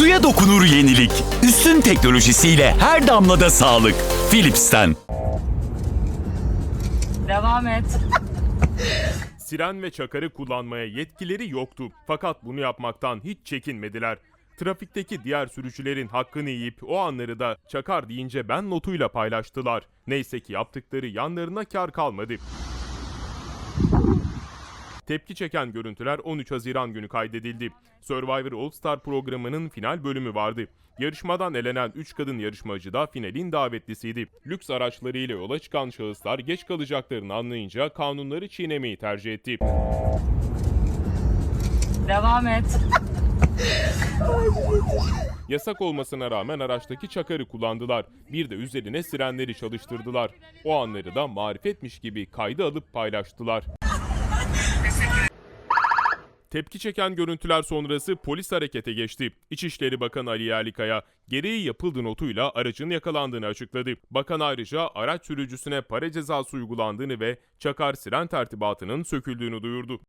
Suya dokunur yenilik. Üstün teknolojisiyle her damlada sağlık. Philips'ten. Devam et. Siren ve çakarı kullanmaya yetkileri yoktu. Fakat bunu yapmaktan hiç çekinmediler. Trafikteki diğer sürücülerin hakkını yiyip o anları da çakar deyince ben notuyla paylaştılar. Neyse ki yaptıkları yanlarına kar kalmadı. Tepki çeken görüntüler 13 Haziran günü kaydedildi. Survivor All Star programının final bölümü vardı. Yarışmadan elenen 3 kadın yarışmacı da finalin davetlisiydi. Lüks araçlarıyla yola çıkan şahıslar geç kalacaklarını anlayınca kanunları çiğnemeyi tercih etti. Devam et. Yasak olmasına rağmen araçtaki çakarı kullandılar. Bir de üzerine sirenleri çalıştırdılar. O anları da marifetmiş gibi kayda alıp paylaştılar. Tepki çeken görüntüler sonrası polis harekete geçti. İçişleri Bakanı Ali Yerlikaya gereği yapıldı notuyla aracın yakalandığını açıkladı. Bakan ayrıca araç sürücüsüne para cezası uygulandığını ve çakar siren tertibatının söküldüğünü duyurdu.